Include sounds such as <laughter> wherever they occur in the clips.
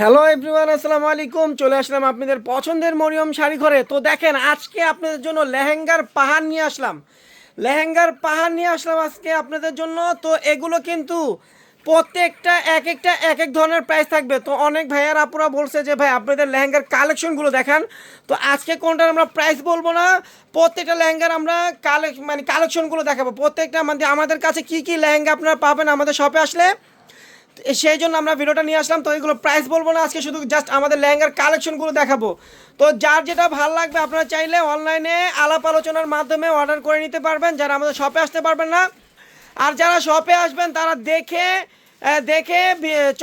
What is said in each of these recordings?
Hello everyone আসসালামু আলাইকুম। চলে আসলাম আপনাদের পছন্দের মরিয়ম শাড়ি ঘরে। তো দেখেন, আজকে আপনাদের জন্য লেহেঙ্গার পাহাড় নিয়ে আসলাম। লেহেঙ্গার পাহাড় নিয়ে আসলাম আজকে আপনাদের জন্য। তো এগুলো কিন্তু প্রত্যেকটা এক একটা এক এক ধরনের প্রাইস থাকবে। তো অনেক ভাইয়ার আপুরা বলছে যে, ভাই, আপনাদের লেহেঙ্গার কালেকশনগুলো দেখান। তো আজকে কোনটার আমরা প্রাইস বলব না। প্রত্যেকটা লেহেঙ্গার আমরা কালেক মানে কালেকশনগুলো দেখাবো। প্রত্যেকটা মানে আমাদের কাছে কি কি লেহেঙ্গা আপনারা পাবেন আমাদের শপে আসলে? সেই জন্য আমরা ভিডিওটা নিয়ে আসলাম। তো এগুলো প্রাইস বলব না, আজকে শুধু জাস্ট আমাদের লেহেঙ্গার কালেকশনগুলো দেখাবো। তো যার যেটা ভালো লাগবে আপনারা চাইলে অনলাইনে আলাপ আলোচনার মাধ্যমে অর্ডার করে নিতে পারবেন। যারা আমাদের শপে আসতে পারবেন না, আর যারা শপে আসবেন, তারা দেখে দেখে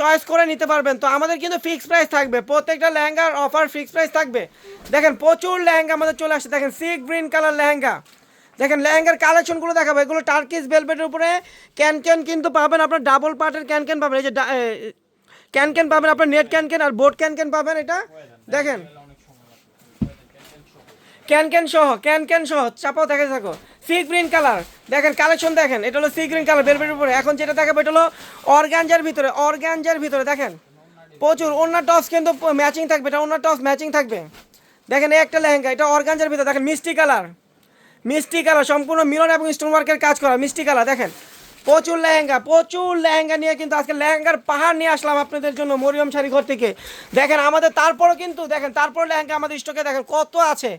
চয়েস করে নিতে পারবেন। তো আমাদের কিন্তু ফিক্সড প্রাইস থাকবে। প্রত্যেকটা লেহেঙ্গার অফার ফিক্সড প্রাইস থাকবে। দেখেন প্রচুর লেহেঙ্গা আমাদের চলে আসছে। দেখেন সি গ্রিন কালার লেহেঙ্গা। দেখেন লেহেঙ্গার কালেকশনগুলো দেখাবো। এগুলো টার্কিস বেলভেটের উপরে ক্যান ক্যান কিন্তু পাবেন আপনার ডাবল পার্টের ক্যান ক্যান পাবেন। এই যে ক্যান ক্যান পাবেন আপনার নেট ক্যান ক্যান আর বোট ক্যান ক্যান পাবেন এটা। দেখেন। ক্যান ক্যান সহ ক্যান ক্যান সহ, চাপাও দেখে থাকো। সি গ্রিন কালার দেখেন কালেকশন দেখেন, এটা হলো সি গ্রিন কালার বেলভেটের উপরে। এখন যেটা দেখাবো, এটা হলো অর্গানজার ভিতরে অর্গানজার ভিতরে, দেখেন। প্রচুর অন্য টস কিন্তু ম্যাচিং থাকবে, এটা অন্য টস ম্যাচিং থাকবে। দেখেন একটা লেহেঙ্গা, এটা অর্গানজার ভিতরে, দেখেন মিষ্টি কালার মিষ্টি কালার সম্পূর্ণ মিলন এবং স্টোন ওয়ার্কের কাজ করা, মিষ্টি কালার দেখেন। প্রচুর লেহেঙ্গা প্রচুর লেহেঙ্গা নিয়ে কিন্তু আজকে লেহেঙ্গার পাহাড় নিয়ে আসলাম আপনাদের জন্য মরিয়ম শাড়ি ঘর থেকে। দেখেন, আমাদের তারপরও কিন্তু, দেখেন তারপর লেহেঙ্গা আমাদের স্টকে দেখেন, কত আছে।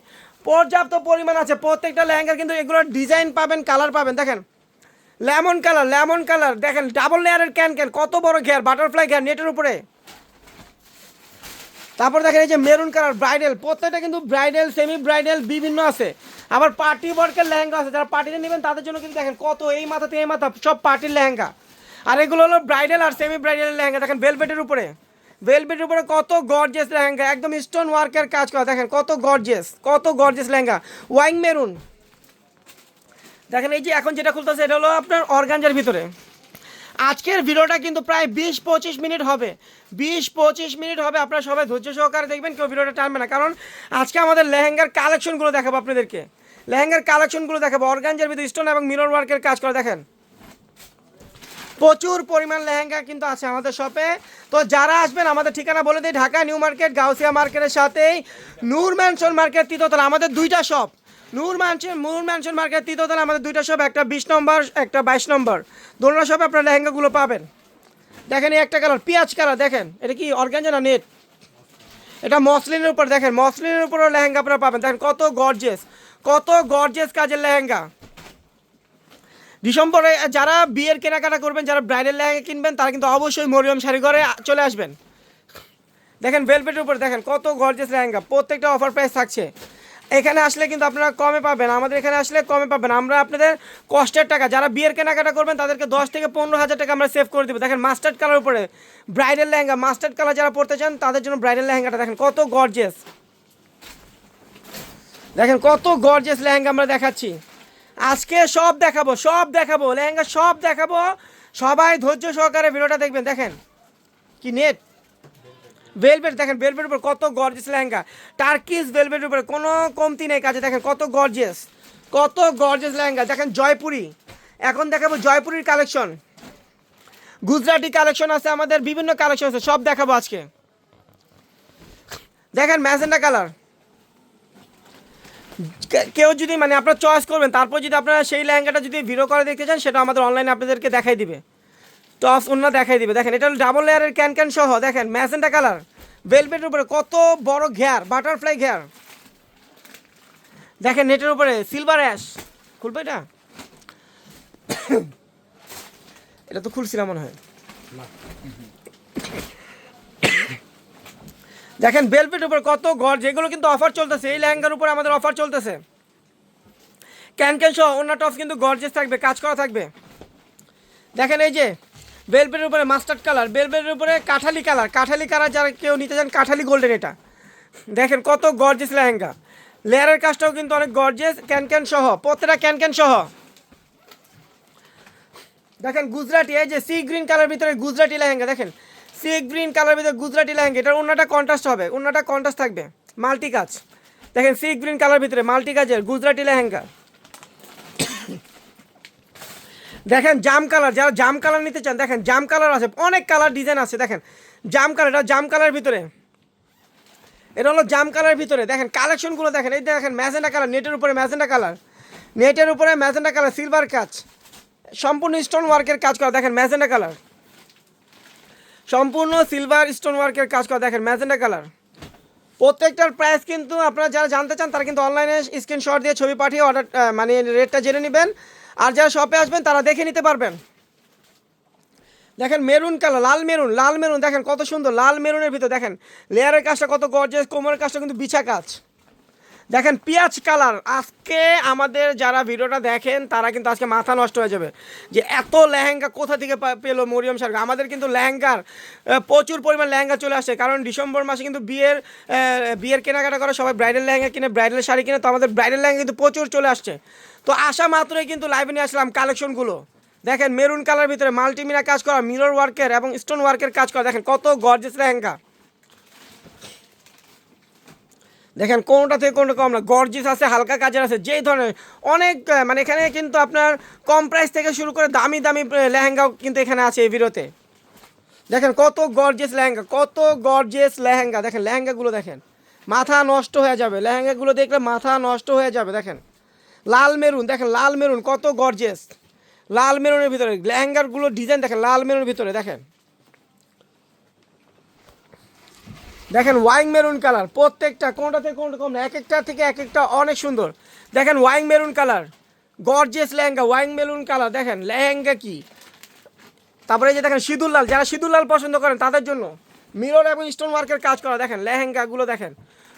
পর্যাপ্ত পরিমাণ আছে, প্রত্যেকটা লেহেঙ্গার কিন্তু এগুলোর ডিজাইন পাবেন কালার পাবেন, দেখেন। লেমন কালার লেমন কালার দেখেন ডাবল লেয়ারের ক্যান ক্যান কত বড় ঘের বাটারফ্লাই ঘের নেটের উপরে। তারপর দেখেন এই যে মেরুন কালার ব্রাইডাল প্রত্যেকটা কিন্তু ব্রাইডাল সেমি ব্রাইডাল বিভিন্ন আছে। আবার পার্টি ওয়ার্কের লেহেঙ্গা আছে, যারা পার্টিতে নেবেন তাদের জন্য কিন্তু দেখেন কত, এই মাথা এই মাথা, সব পার্টির লেহেঙ্গা। আর এগুলো হলো ব্রাইডাল আর সেমি ব্রাইডাল লেহেঙ্গা, দেখেন ভেলভেটের উপরে। ভেলভেটের উপরে কত গর্জেস লেহেঙ্গা, একদম স্টোন ওয়ার্কের কাজ করা, দেখেন কত গর্জেস কত গর্জেস লেহেঙ্গা। Wine maroon. দেখেন এই যে এখন যেটা খুলতেছে, এটা হলো আপনার অর্গানজার ভিতরে। আজকের ভিডিওটা কিন্তু প্রায় বিশ পঁচিশ মিনিট হবে। বিশ পঁচিশ মিনিট হবে, আপনারা সবাই ধৈর্য সহকারে দেখবেন, কেউ ভিডিওটা টানবে না। কারণ আজকে আমাদের লেহেঙ্গার কালেকশনগুলো দেখাবো আপনাদেরকে। লেহেঙ্গার কালেকশনগুলো দেখাবো, অর্গানজার ভিতরে স্টোন এবং মিরর ওয়ার্কের কাজ করে, দেখেন। প্রচুর পরিমাণ লেহেঙ্গা কিন্তু আছে আমাদের শপে তো যারা আসবেন, আমাদের ঠিকানা বলে দিই, ঢাকা নিউ মার্কেট, গাউসিয়া মার্কেটের সাথেই, নূর ম্যানশন মার্কেট তৃতীয়তলা আমাদের দুইটা shop Noor mansion Noor mansion market তৃতীয়তলা আমাদের দুইটা শপ একটা বিশ নম্বর, একটা বাইশ নম্বর। দোনো শপে আপনার লেহেঙ্গাগুলো পাবেন। দেখেন এই একটা কালার পেঁয়াজ কালার দেখেন। এটা কি অর্গানজা না নেট এটা মসলিনের উপর, দেখেন, মসলিনের উপরও লেহেঙ্গা আপনারা পাবেন। দেখেন কত গর্জেস কত গর্জেস কাজের লেহেঙ্গা। ডিসেম্বরে যারা বিয়ের কেনাকাটা করবেন, যারা ব্রাইডাল লেহেঙ্গা কিনবেন, তারা কিন্তু অবশ্যই মরিয়ম শাড়ি ঘরে চলে আসবেন। দেখেন ভেলভেটের উপর, দেখেন কত গর্জেস লেহেঙ্গা। প্রত্যেকটা অফার প্রাইস থাকছে। এখানে আসলে কিন্তু আপনারা কমে পাবেন, আমাদের এখানে আসলে কমে পাবেন। আমরা আপনাদের কষ্টের টাকা, যারা বিয়ের কেনাকাটা করবেন, তাদেরকে দশ থেকে পনেরো হাজার টাকা আমরা সেভ করে দেবো। দেখেন মাস্টার্ড কালার উপরে ব্রাইডাল লেহেঙ্গা মাস্টার্ড কালার যারা পড়তে চান, তাদের জন্য ব্রাইডাল লেহেঙ্গাটা দেখেন, কত গর্জেস দেখেন, কত গর্জেস লেহেঙ্গা আমরা দেখাচ্ছি। আজকে সব দেখাবো সব দেখাবো, লেহেঙ্গা সব দেখাবো। সবাই ধৈর্য সহকারে ভিডিওটা দেখবেন, দেখেন। কি নেট ভেলভেট দেখেন ভেলভেটের উপর কত গর্জিয়াস লেহেঙ্গা। টার্কিস ভেলভেটের উপরে কোনো কমতি নেই কাজে দেখেন, কত গর্জিয়াস কত গর্জিয়াস লেহেঙ্গা। দেখেন, জয়পুরি। এখন দেখাবো জয়পুরির কালেকশন গুজরাটি কালেকশন আছে, আমাদের বিভিন্ন কালেকশন আছে, সব দেখাবো আজকে। দেখেন ম্যাজেন্ডা কালার। কেউ যদি মানে আপনার চয়েস করবেন, তারপর যদি আপনারা সেই লেহেঙ্গাটা যদি ভিডিও করে দেখতে চান, সেটা আমাদের অনলাইনে আপনাদেরকে দেখাই দিবে। টস অন্য দেখাই দিবে। দেখেন, এটা হলো ডাবল লেয়ারের ক্যান ক্যান সহ। দেখেন, ম্যাজেন্টা কালার ভেলভেটের উপরে কত বড় ঘেয়ার বাটারফ্লাই ঘেয়ার দেখেন, নেটের উপরে সিলভার অ্যাশ খুলবে এটা? <coughs> এটা তো খুলছিলাম মনে হয়। <coughs> দেখেন বেলভেটের উপর কত ঘর, যেগুলো কিন্তু অফার চলতেছে। এই লেহেঙ্গার উপর আমাদের অফার চলতেছে। ক্যান ক্যান সহ, অন্য টপস কিন্তু গর্জেস থাকবে, কাজ করা থাকবে। দেখেন, এই যে বেলবেটের উপরে মাস্টার্ড কালার বেলবেটের উপরে কাঠালি কালার। কাঠালি কালার যারা কেউ নিতে চান, কাঠালি গোল্ডেন এটা। দেখেন কত গর্জেস লেহেঙ্গা। লেয়ারের কাজটাও কিন্তু অনেক গর্জেস ক্যান ক্যান সহ, প্রত্যেকটা ক্যান ক্যান সহ। দেখেন গুজরাটি, এই যে সি গ্রিন কালার ভিতরে গুজরাটি লেহেঙ্গা, দেখেন। সি গ্রিন কালার ভিতরে গুজরাটি লেহেঙ্গা, এটার অন্যটা কন্ট্রাস্ট হবে অন্যটা কন্ট্রাস্ট থাকবে। মাল্টি কাজ দেখেন সি গ্রিন কালার ভিতরে মাল্টি কাজের গুজরাটি লেহেঙ্গা। দেখেন জাম কালার, যারা জাম কালার নিতে চান, দেখেন জাম কালার আছে, অনেক কালার ডিজাইন আছে, দেখেন। জাম কালার, এটা জাম কালার ভিতরে। এটা হলো জাম কালার ভিতরে। দেখেন কালেকশনগুলো দেখেন, এই দেখেন ম্যাজেন্ডা কালার নেটের উপরে ম্যাজেন্ডা কালার। নেটের উপরে ম্যাজেন্ডা কালার সিলভার কাজ। সম্পূর্ণ স্টোন ওয়ার্কের কাজ করা, দেখেন ম্যাজেন্ডা কালার। সম্পূর্ণ সিলভার স্টোন ওয়ার্কের কাজ করা, দেখেন ম্যাজেন্ডা কালার। প্রত্যেকটার প্রাইস কিন্তু আপনারা যারা জানতে চান, তারা কিন্তু অনলাইনে স্ক্রিনশট দিয়ে ছবি পাঠিয়ে অর্ডার মানে রেটটা জেনে নেবেন। আর যারা শপে আসবেন, তারা দেখে নিতে পারবেন। দেখেন মেরুন কালার লাল মেরুন লাল মেরুন দেখেন কত সুন্দর, লাল মেরুনের ভিতর দেখেন। লেয়ারের কাজটা কত গর্জেস কোমরের কাজটা কিন্তু বিছা কাজ দেখেন, পেঁয়াজ কালার। আজকে আমাদের যারা ভিডিওটা দেখেন, তারা কিন্তু আজকে মাথা নষ্ট হয়ে যাবে। যে এত লেহেঙ্গা কোথা থেকে পেল মরিয়ম সার্গ আমাদের কিন্তু লেহেঙ্গার প্রচুর পরিমাণ লেহেঙ্গা চলে আসে কারণ ডিসেম্বর মাসে কিন্তু বিয়ের বিয়ের কেনাকাটা করে সবাই ব্রাইডাল লেহেঙ্গা কিনে ব্রাইডাল শাড়ি কিনে, তো আমাদের ব্রাইডাল লেহেঙ্গা কিন্তু প্রচুর চলে আসছে। তো আসা মাত্রই কিন্তু লাইভে নিয়ে আসলাম কালেকশনগুলো দেখেন মেরুন কালার ভিতরে মাল্টিমিনা কাজ করা মিরর ওয়ার্কের এবং স্টোন ওয়ার্কের কাজ করা। দেখেন, কত গর্জেস লেহেঙ্গা। দেখেন কোনটা থেকে কোনটা কম না গর্জিস আছে, হালকা কাজের আছে, যেই ধরনের। অনেক মানে এখানে কিন্তু আপনার কম প্রাইস থেকে শুরু করে দামি দামি লেহেঙ্গাও কিন্তু এখানে আছে এই ভিডিওতে দেখেন কত গর্জিয়াস লেহেঙ্গা, কত গর্জিয়াস লেহেঙ্গা, দেখেন লেহেঙ্গাগুলো দেখেন। মাথা নষ্ট হয়ে যাবে, লেহেঙ্গাগুলো দেখলে মাথা নষ্ট হয়ে যাবে, দেখেন। লাল মেরুন, দেখেন লাল মেরুন কত গর্জিয়াস লাল মেরুনের ভিতরে লেহেঙ্গারগুলো ডিজাইন দেখেন, লাল মেরুনের ভিতরে, দেখেন। দেখেন ওয়াইং মেরুন কালার, প্রত্যেকটা কোনটা থেকে কোনটা কম না এক একটা থেকে এক একটা অনেক সুন্দর। দেখেন wine maroon colour gorgeous lehenga, wine maroon colour, দেখেন লেহেঙ্গা কি? তারপরে যে দেখেন সিঁদুর লাল, যারা সিঁদুর লাল পছন্দ করেন, তাদের জন্য মিরর এবং স্টোন ওয়ার্কের কাজ করা, দেখেন লেহেঙ্গাগুলো দেখেন।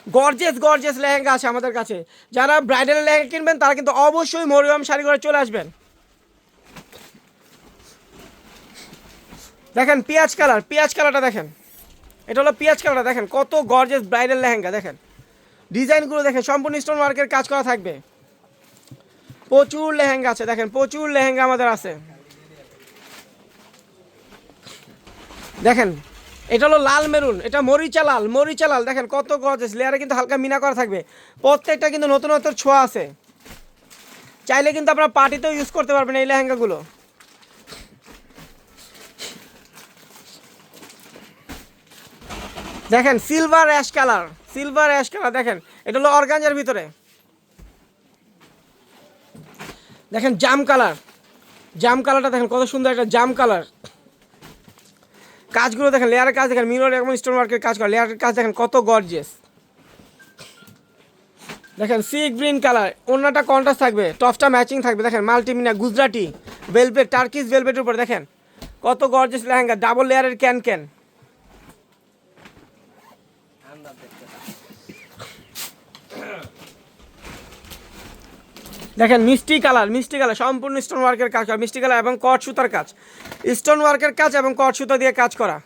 গর্জেস গর্জেস লেহেঙ্গা আছে আমাদের কাছে। যারা ব্রাইডাল লেহেঙ্গা কিনবেন, তারা কিন্তু অবশ্যই মরিয়ম শাড়ি করে চলে আসবেন। দেখেন পেঁয়াজ কালার, পেঁয়াজ কালারটা দেখেন। এটা হলো পেঁয়াজ কালারটা, দেখেন, কত গর্জেস ব্রাইডাল লেহেঙ্গা, দেখেন। ডিজাইনগুলো দেখেন, সম্পূর্ণ স্টোন ওয়ার্কের কাজ করা থাকবে। প্রচুর লেহেঙ্গা আছে, দেখেন, প্রচুর লেহেঙ্গা আমাদের আছে। দেখেন, এটা হলো লাল মেরুন, এটা মরিচা লাল মরিচা লাল, দেখেন, কত গর্জেস লেয়ারে কিন্তু হালকা মিনা করা থাকবে। প্রত্যেকটা কিন্তু নতুন নতুন ছোঁয়া আছে। চাইলে কিন্তু আপনারা পার্টিতেও ইউজ করতে পারবেন এই লেহেঙ্গাগুলো। দেখেন silver ash colour silver ash colour দেখেন, এটা হলো অর্গানজার ভিতরে। দেখেন, জাম কালার জাম কালারটা দেখেন, কত সুন্দর একটা জাম কালার কাজগুলো দেখেন লেয়ারের কাজ দেখেন মিরর এবং স্টোন ওয়ার্কের কাজ করে লেয়ারের কাজ দেখেন, কত গর্জিয়াস দেখেন সি গ্রিন কালার অন্যটা কন্ট্রাস্ট থাকবে টপটা ম্যাচিং থাকবে, দেখেন মাল্টিমিনা গুজরাটি ভেলভেট টার্কিস ভেলভেটের উপর, দেখেন, কত গর্জিয়াস লেহেঙ্গা ডাবল লেয়ারের ক্যান ক্যান দেখেন, মিষ্টি কালার মিষ্টি কালার, সম্পূর্ণ স্টোন ওয়ার্কের কাজ করা, মিষ্টি কালার এবং কট সুতার কাজ। স্টোন ওয়ার্কের কাজ এবং কট সুতা দিয়ে কাজ করা।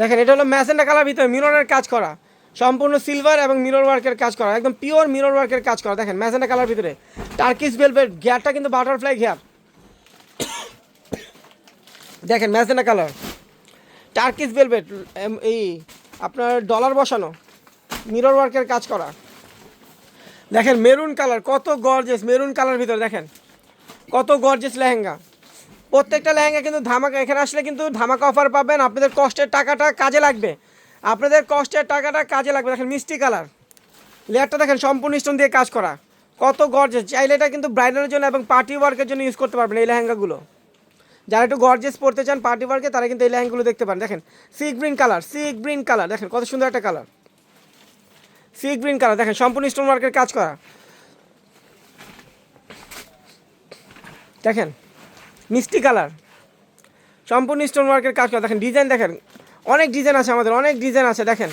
দেখেন, এটা হলো ম্যাসেন্ডা কালার ভিতরে মিররের কাজ করা। সম্পূর্ণ সিলভার এবং মিরর ওয়ার্কের কাজ করা, একদম পিওর মিরর ওয়ার্কের কাজ করা। দেখেন ম্যাসেন্ডা কালার ভিতরে। টার্কিস ভেলভেট ঘেয়ারটা কিন্তু বাটারফ্লাই ঘেয়ার দেখেন ম্যাসেন্ডা কালার। টার্কিস ভেলভেট এই, আপনার ডলার বসানো। মিরর ওয়ার্কের কাজ করা। দেখেন মেরুন কালার কত গর্জেস মেরুন কালার ভিতরে দেখেন। কত গর্জেস লেহেঙ্গা। প্রত্যেকটা লেহেঙ্গা কিন্তু ধামাকা, এখানে আসলে কিন্তু ধামাকা অফার পাবেন। আপনাদের কষ্টের টাকাটা কাজে লাগবে। আপনাদের কষ্টের টাকাটা কাজে লাগবে। দেখেন মিষ্টি কালার লেয়ারটা দেখেন সম্পূর্ণ স্টোন দিয়ে কাজ করা। কত গর্জেস চাইলে এটা কিন্তু ব্রাইডালের জন্য এবং পার্টি ওয়ার্কের জন্য ইউজ করতে পারবেন এই লেহেঙ্গাগুলো। যারা একটু গর্জেস পড়তে চান পার্টি ওয়ার্কে তারা কিন্তু এই লেহেঙ্গাগুলো দেখতে পারেন। দেখেন sea green colour sea green colour দেখেন কত সুন্দর একটা কালার সি গ্রিন কালার দেখেন, সম্পূর্ণ স্টোন ওয়ার্কের কাজ করা। দেখেন, মিষ্টি কালার সম্পূর্ণ স্টোন ওয়ার্কের কাজ করা। দেখেন ডিজাইন দেখেন, অনেক ডিজাইন আছে আমাদের, অনেক ডিজাইন আছে, দেখেন।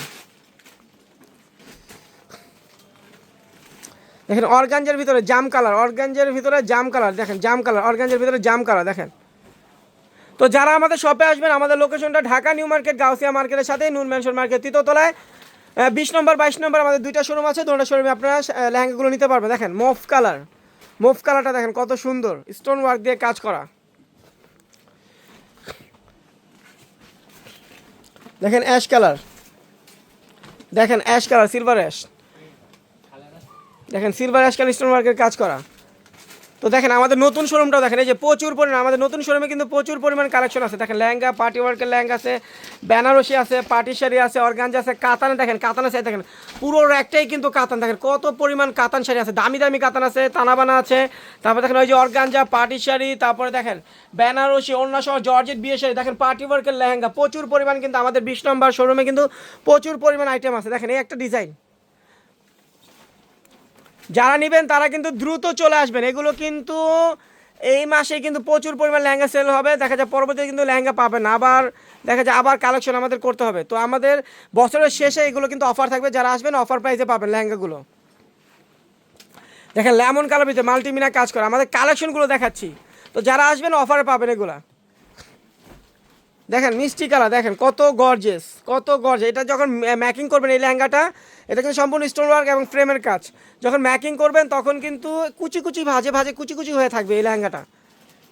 দেখেন অর্গানজের ভিতরে জাম কালার অর্গানজের ভিতরে জাম কালার দেখেন, জাম কালার অর্গানজের ভিতরে জাম কালার দেখেন। তো যারা আমাদের শপে আসবেন, আমাদের লোকেশনটা ঢাকা নিউ মার্কেট, গাউসিয়া মার্কেটের সাথে নুন ম্যানশন মার্কেট তৃতীয়তলায় বিশ নম্বর, বাইশ নম্বর আমাদের দুইটা শোরুম আছে দুটো শোরুমে আপনারা লেহেঙ্গাগুলো নিতে পারবেন। দেখেন মোফ কালার মোফ কালারটা দেখেন, কত সুন্দর। স্টোন ওয়ার্ক দিয়ে কাজ করা। দেখেন অ্যাশ কালার দেখেন অ্যাশ কালার সিলভার অ্যাশ দেখেন সিলভার অ্যাশ কালার স্টোন ওয়ার্কের কাজ করা। তো দেখেন আমাদের নতুন শোরুমটাও দেখেন, এই যে প্রচুর পরিমাণ, আমাদের নতুন শোরুমে কিন্তু প্রচুর পরিমাণ কালেকশন আছে। দেখেন লেহেঙ্গা পার্টি ওয়ার্কের লেহেঙ্গা আছে, বেনারসি আছে পার্টি শাড়ি আছে, অর্গানজা আছে, কাতানে দেখেন কাতান আছে দেখেন, পুরো একটাই কিন্তু কাতান। দেখেন কত পরিমাণ কাতান শাড়ি আছে, দামি দামি কাতান আছে, তানাবানা আছে, তারপর দেখেন ওই যে অর্গানজা পার্টি শাড়ি তারপরে দেখেন বেনারসি অন্য সহ জর্জেট বিয়ে শাড়ি, দেখেন পার্টি ওয়ার্কের লেহেঙ্গা, প্রচুর পরিমাণ কিন্তু আমাদের বিশ নম্বর শোরুমে কিন্তু প্রচুর পরিমাণ আইটেম আছে। দেখেন এই একটা ডিজাইন যারা নেবেন তারা কিন্তু দ্রুত চলে আসবেন। এগুলো কিন্তু এই মাসে কিন্তু প্রচুর পরিমাণ লেহেঙ্গা সেল হবে। দেখা যায় পরবর্তীতে কিন্তু লেহেঙ্গা পাবেন। আবার দেখা যায় আবার কালেকশন আমাদের করতে হবে। তো আমাদের বছরের শেষে এগুলো কিন্তু অফার থাকবে। যারা আসবেন অফার প্রাইসে পাবেন লেহেঙ্গাগুলো। দেখেন লেমন কালার ভিতরে মাল্টিমিনা কাজ করে। আমাদের কালেকশনগুলো দেখাচ্ছি। তো যারা আসবেন অফারে পাবেন এগুলা। দেখেন, মিষ্টি কালার, দেখেন, কত গর্জেস কত গর্জেস এটা যখন ম্যাকিং করবেন এই লেহেঙ্গাটা, এটা কিন্তু সম্পূর্ণ স্টোন ওয়ার্ক এবং ফ্রেমের কাজ। যখন ম্যাকিং করবেন, তখন কিন্তু কুচি কুচি, ভাজে ভাজে কুচি কুচি হয়ে থাকবে এই লেহেঙ্গাটা।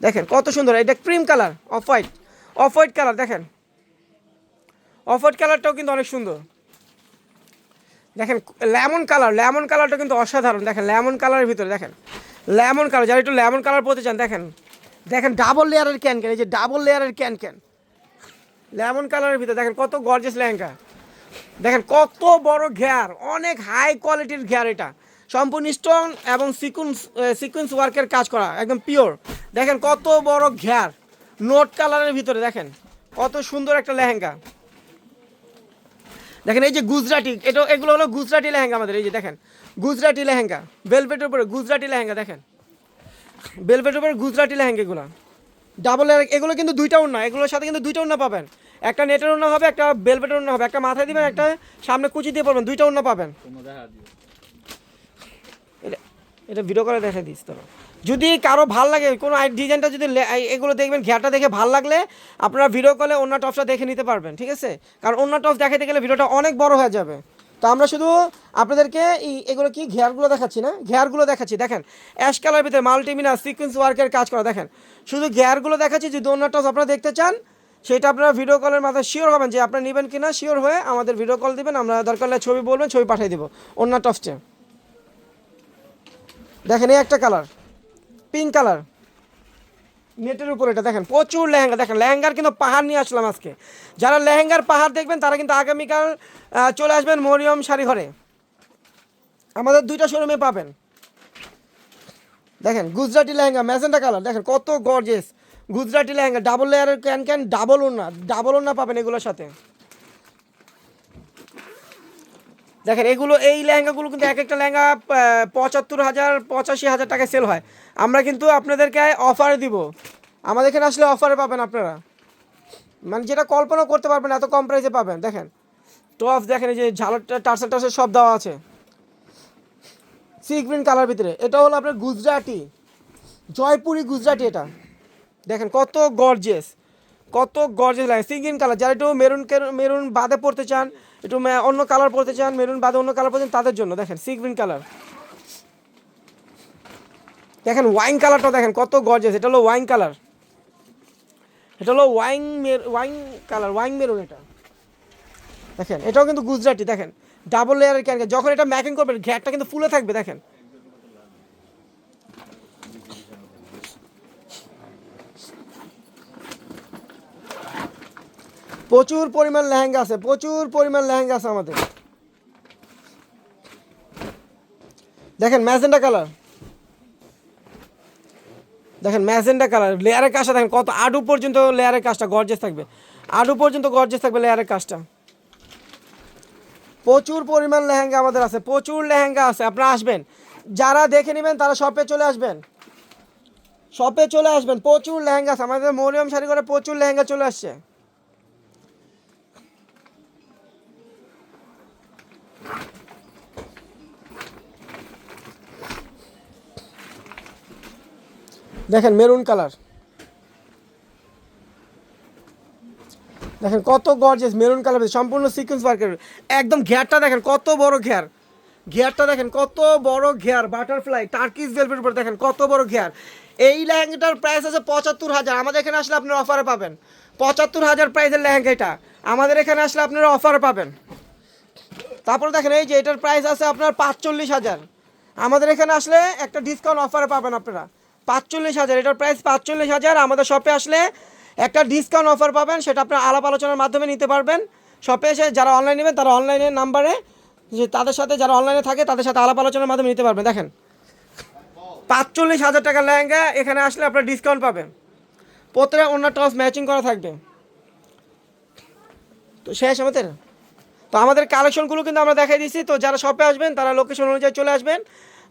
দেখেন, কত সুন্দর, এটা cream colour off white off white colour দেখেন। অফ হোয়াইট কালারটাও কিন্তু অনেক সুন্দর। দেখেন লেমন কালার লেমন কালারটা কিন্তু অসাধারণ। দেখেন লেমন কালারের ভিতরে, দেখেন। লেমন কালার যারা একটু লেমন কালার পড়তে চান, দেখেন। দেখেন ডাবল লেয়ারের ক্যান ক্যান এই যে ডাবল লেয়ারের ক্যান ক্যান লেমন কালারের ভিতরে। দেখেন কত গর্জেস লেহেঙ্গা। দেখেন কত বড় ঘেয়ার অনেক হাই কোয়ালিটির ঘেয়ার এটা। সম্পূর্ণ স্টোন এবং সিকুয়েন্স সিকুয়েন্স ওয়ার্কের কাজ করা, একদম পিওর দেখেন কত বড় ঘেয়ার নোট কালারের ভিতরে দেখেন, কত সুন্দর একটা লেহেঙ্গা। দেখেন এই যে গুজরাটি, এটা, এগুলো হলো গুজরাটি লেহেঙ্গা আমাদের, এই যে দেখেন। গুজরাটি লেহেঙ্গা বেলভেটের উপরে গুজরাটি লেহেঙ্গা, দেখেন। বেলভেটের উপরে গুজরাটি লেহেঙ্গা এগুলো। ডাবল এগুলো কিন্তু দুইটা উন্না এগুলোর সাথে কিন্তু দুইটা উন্না পাবেন। একটা নেটের উন্না হবে, একটা বেলভেটের উন্না হবে। একটা মাথায় দিবেন, একটা সামনে কুচি দিয়ে পড়বেন দুইটা উন্না পাবেন। এটা এটা ভিডিও করে দেখে দিস তোরা। যদি কারও ভালো লাগে, কোনো ডিজাইনটা যদি এগুলো দেখবেন ঘেয়াটা দেখে ভালো লাগলে আপনারা ভিডিও কলে অন্য টপসটা দেখে নিতে পারবেন, ঠিক আছে? কারণ অন্য টপস দেখাতে গেলে ভিডিওটা অনেক বড় হয়ে যাবে। তো আমরা শুধু আপনাদেরকে এই এগুলো কি? ঘেয়ারগুলো দেখাচ্ছি না? ঘেয়ারগুলো দেখাচ্ছি। দেখেন অ্যাশ কালার ভিতরে মাল্টিমিনা সিকোয়েন্স ওয়ার্কের কাজ করা। দেখেন, শুধু ঘেয়ারগুলো দেখাচ্ছি, যদি অন্য টপস আপনারা দেখতে চান সেটা আপনারা ভিডিও কলের মাথায় শিওর হবেন যে আপনারা নেবেন কি না শিওর হয়ে আমাদের ভিডিও কল দিবেন, আমরা দরকার হলে ছবি বলবেন, ছবি পাঠিয়ে দেবো। অন্য টপসটা দেখেন, এই একটা কালার পিঙ্ক কালার নেটের উপর এটা দেখেন, প্রচুর লেহেঙ্গা, দেখেন, লেহেঙ্গার কিন্তু পাহাড় নিয়ে আসলাম আজকে। যারা লেহেঙ্গার পাহাড় দেখবেন, তারা কিন্তু আগামীকাল চলে আসবেন মরিয়ম শাড়ি ঘরে। আমাদের দুইটা শোরুমে পাবেন। দেখেন, গুজরাটি লেহেঙ্গা, ম্যাজেন্টা কালার দেখেন, কত গর্জেস গুজরাটি লেহেঙ্গা ডাবল লেয়ারের ক্যান ক্যান ডাবল ওনা ডাবল ওনা পাবেন এগুলোর সাথে। দেখেন, এগুলো, এই লেহেঙ্গাগুলো কিন্তু এক একটা লেহেঙ্গা পঁচাত্তর হাজার, পঁচাশি হাজার টাকায় সেল হয়। আমরা কিন্তু আপনাদেরকে অফার দিব। আমাদের এখানে আসলে অফারে পাবেন আপনারা। মানে যেটা কল্পনা করতে পারবেন, এত কম প্রাইসে পাবেন। দেখেন টপস দেখেন, এই যে ঝালটা, টার্সেল টার্সেল সব দেওয়া আছে। সি গ্রিন কালার ভিতরে। এটা হলো আপনার গুজরাটি, জয়পুরি গুজরাটি এটা। দেখেন কত গর্জেস কত গর্জেস লাগে। সি গ্রিন কালার যারা একটু মেরুন মেরুন বাদে পড়তে চান, একটু অন্য কালার পড়তে চান মেরুন বাদে অন্য কালার পড়তে তাদের জন্য। দেখেন সি গ্রিন কালার দেখেন ওয়াইন কালারটা দেখেন, কত গর্জেস এটা হলো ওয়াইন কালার এটা হলো wine wine colour wine maroon এটা। দেখেন, এটাও কিন্তু গুজরাটি, দেখেন। ডাবল লেয়ারের ক্যান যখন এটা ম্যাকিং করবেন, ঘ্যাটটা কিন্তু ফুলে থাকবে, দেখেন। প্রচুর পরিমাণ লেহেঙ্গা আছে, প্রচুর পরিমাণ লেহেঙ্গা আছে আমাদের। দেখেন ম্যাজেন্ডা কালার। দেখেন ম্যাজেন্ডা কালার, লেয়ারের কাজটা দেখেন কত আডু পর্যন্ত লেয়ারের কাজটা গর্জেস থাকবে। আডু পর্যন্ত গর্জেস থাকবে লেয়ারের কাজটা। প্রচুর পরিমাণ লেহেঙ্গা আমাদের আছে, প্রচুর লেহেঙ্গা আছে, আপনারা আসবেন। যারা দেখে নেবেন তারা শপে চলে আসবেন। শপে চলে আসবেন, প্রচুর লেহেঙ্গা আছে, আমাদের মরিয়ম শাড়ি করে প্রচুর লেহেঙ্গা চলে আসছে। দেখেন মেরুন কালার। দেখেন কত গর্জেস মেরুন কালার সম্পূর্ণ সিকোয়েন্স ওয়ার্কের একদম ঘেয়ারটা দেখেন কত বড় ঘেয়ার। ঘেয়ারটা দেখেন কত বড় ঘেয়ার বাটারফ্লাই টার্কিস ভেলভেট উপর দেখেন কত বড় ঘেয়ার। এই লেহেঙ্গাটার প্রাইস আছে পঁচাত্তর হাজার। আমাদের এখানে আসলে আপনারা অফারে পাবেন। পঁচাত্তর হাজার প্রাইসের লেহেঙ্গা এটা আমাদের এখানে আসলে আপনারা অফারে পাবেন। তারপরে দেখেন এই যে এটার প্রাইস আছে আপনার পাঁচচল্লিশ হাজার। আমাদের এখানে আসলে একটা ডিসকাউন্ট অফারে পাবেন আপনারা। পাঁচচল্লিশ হাজার, এটার প্রাইস পাঁচচল্লিশ হাজার। আমাদের শপে আসলে একটা ডিসকাউন্ট অফার পাবেন, সেটা আপনার আলাপ আলোচনার মাধ্যমে নিতে পারবেন। শপে এসে যারা অনলাইন নেবেন, তারা অনলাইনের নাম্বারে যে তাদের সাথে যারা অনলাইনে থাকে, তাদের সাথে আলাপ আলোচনার মাধ্যমে নিতে পারবেন। দেখেন, পাঁচচল্লিশ হাজার টাকার লেহেঙ্গা, এখানে আসলে আপনার ডিসকাউন্ট পাবেন। প্রত্যেকটা অন্য টস ম্যাচিং করা থাকবে। তো শেষ আমাদের। তো আমাদের কালেকশনগুলো কিন্তু আমরা দেখাই দিচ্ছি তো যারা শপে আসবেন, তারা লোকেশন অনুযায়ী চলে আসবেন।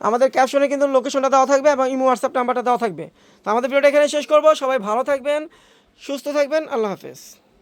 আমাদের ক্যাপশনে কিন্তু লোকেশনটা দেওয়া থাকবে এবং ইমো হোয়াটসঅ্যাপ নাম্বারটা দেওয়া থাকবে। তো আমাদের ভিডিওটা এখানে শেষ করব। সবাই ভালো থাকবেন, সুস্থ থাকবেন। আল্লাহ হাফেজ।